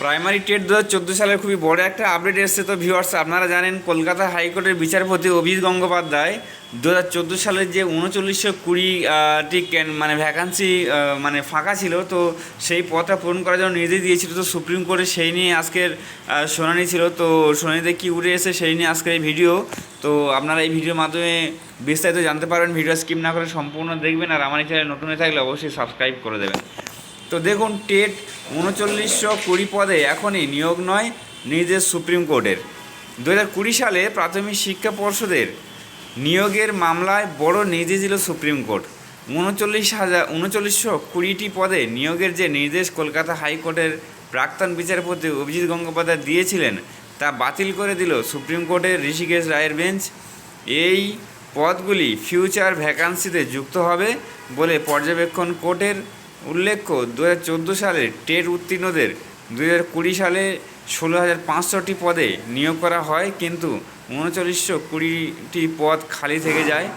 Primary TET দু হাজার সালের খুবই বড় একটা আপডেট এসেছে। তো ভিউয়ার্স আপনারা জানেন, কলকাতা হাইকোর্টের বিচারপতি অভিজিৎ গঙ্গোপাধ্যায় দু হাজার চোদ্দ সালের যে উনচল্লিশশো কুড়িটি মানে ভ্যাকান্সি মানে ফাঁকা ছিল, তো সেই পদটা পূরণ করার জন্য নির্দেশ দিয়েছিল। তো সুপ্রিম কোর্টে সেই নিয়ে আজকের শুনানি ছিল। তো শুনানিতে কী উঠে এসে সেই নিয়ে আজকের এই ভিডিও তো আপনারা এই ভিডিওর মাধ্যমে বিস্তারিত জানতে পারবেন। ভিডিও স্কিপ না করে সম্পূর্ণ দেখবেন। আর আমার চ্যানেল নতুন হয়ে থাকলে অবশ্যই সাবস্ক্রাইব করে দেবেন। তো দেখুন, টেট উনচল্লিশশো কুড়ি পদে এখনই নিয়োগ নয় নির্দেশ সুপ্রিম কোর্টের। দু হাজার কুড়ি সালে প্রাথমিক শিক্ষা পর্ষদের নিয়োগের মামলায় বড় নির্দেশ দিল সুপ্রিম কোর্ট। উনচল্লিশ হাজার, উনচল্লিশশো কুড়িটি পদে নিয়োগের যে নির্দেশ কলকাতা হাইকোর্টের প্রাক্তন বিচারপতি অভিজিৎ গঙ্গোপাধ্যায় দিয়েছিলেন, তা বাতিল করে দিল সুপ্রিম কোর্টের ঋষিকেশ রায়ের বেঞ্চ। এই পদগুলি ফিউচার ভ্যাকান্সিতে যুক্ত হবে বলে পর্যবেক্ষণ কোর্টের উল্লেখ্য দু হাজার চোদ্দ সালে টেট উত্তীর্ণদের দু হাজার কুড়ি সালে ষোলো হাজার পাঁচশোটি পদে নিয়োগ করা হয়, কিন্তু উনচল্লিশশো কুড়িটি পদ খালি থেকে যায়।